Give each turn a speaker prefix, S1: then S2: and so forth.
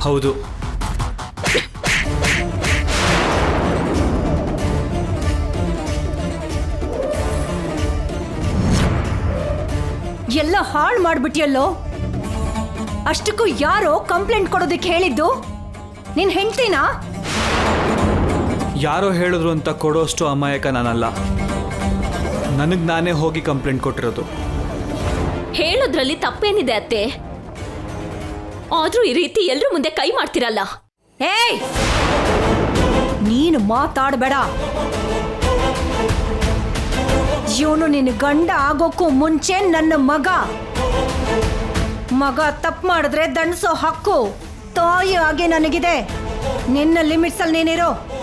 S1: ಹೌದು.
S2: ಎಲ್ಲ ಹಾಳು ಮಾಡ್ಬಿಟ್ಟಿಯಲ್ಲೋ ಅಷ್ಟಕ್ಕೂ ಯಾರೋ ಕಂಪ್ಲೇಂಟ್ ಕೊಡೋದಕ್ಕೆ ಹೇಳಿದ್ದು? ನಿನ್ ಹೆಂಡ್ತಿನಾ?
S1: ಯಾರೋ ಹೇಳಿದ್ರು ಅಂತ ಕೊಡೋಷ್ಟು ಅಮಾಯಕ ನಾನಲ್ಲ. ನನಗೆ ನಾನೇ ಹೋಗಿ ಕಂಪ್ಲೇಂಟ್ ಕೊಟ್ಟಿರೋದು.
S3: ಹೇಳೋದ್ರಲ್ಲಿ ತಪ್ಪೇನಿದೆ ಅತ್ತೆ. ಆದ್ರೂ ಈ ರೀತಿ ಎಲ್ರ ಮುಂದೆ ಕೈ ಮಾಡ್ತಿರಲ್ಲ.
S2: ಏಯ್! ನೀನು ಮಾತಾಡಬೇಡ. ಇವನು ನಿನ್ನ ಗಂಡ ಆಗೋಕ್ಕೂ ಮುಂಚೆ ನನ್ನ ಮಗ. ಮಗ ತಪ್ಪು ಮಾಡಿದ್ರೆ ದಂಡಿಸೋ ಹಕ್ಕು ತಾಯಿ ಆಗಿ ನನಗಿದೆ. ನಿನ್ನ ಲಿಮಿಟ್ಸ್ ಅಲ್ಲಿ ನೀನಿರೋ.